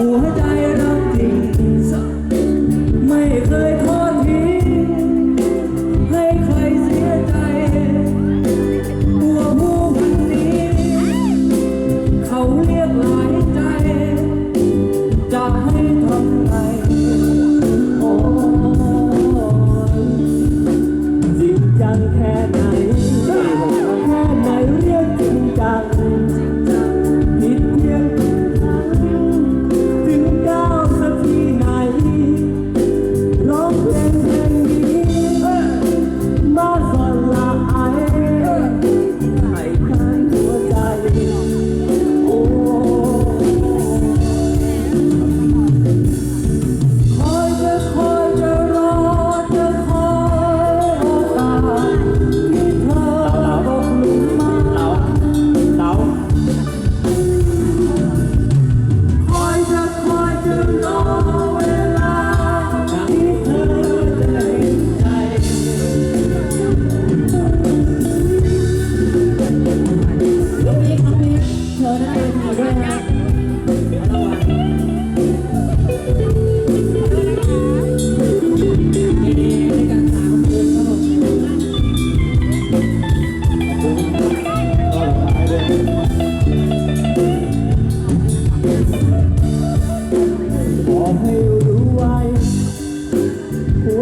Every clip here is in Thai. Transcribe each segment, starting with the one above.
我的。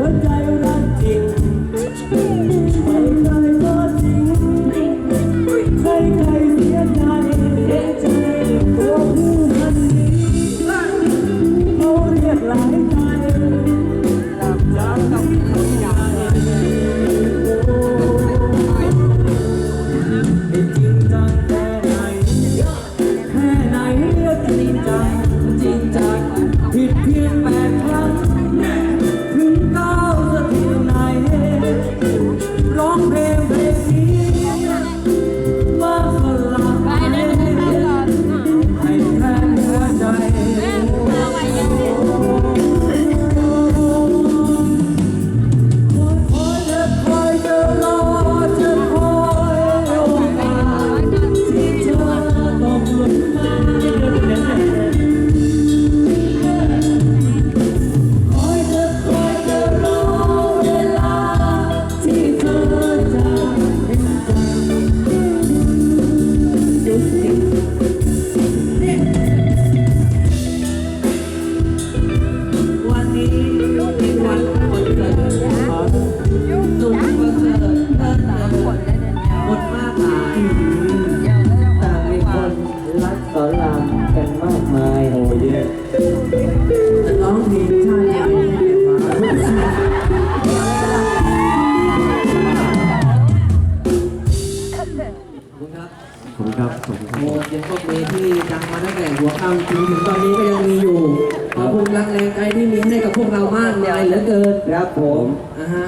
วใจรักจริงไม่เคยอดทิ้งใครใครเสียใจเสียใจตัวผู้มันนี้เขาเรียกหลาย ขอบคุณครับขอบคุณครับขอบคุณคโอ้รัเสียงปรบมืที่ดังมาตั้งแต่หัวค่ำจนถึงตอนนี้ก็ยังมีอยู่ขอบคุณรังแรงใจที่มีให้กับพวกเรามากมายเหลือเกินครับผมนะฮะ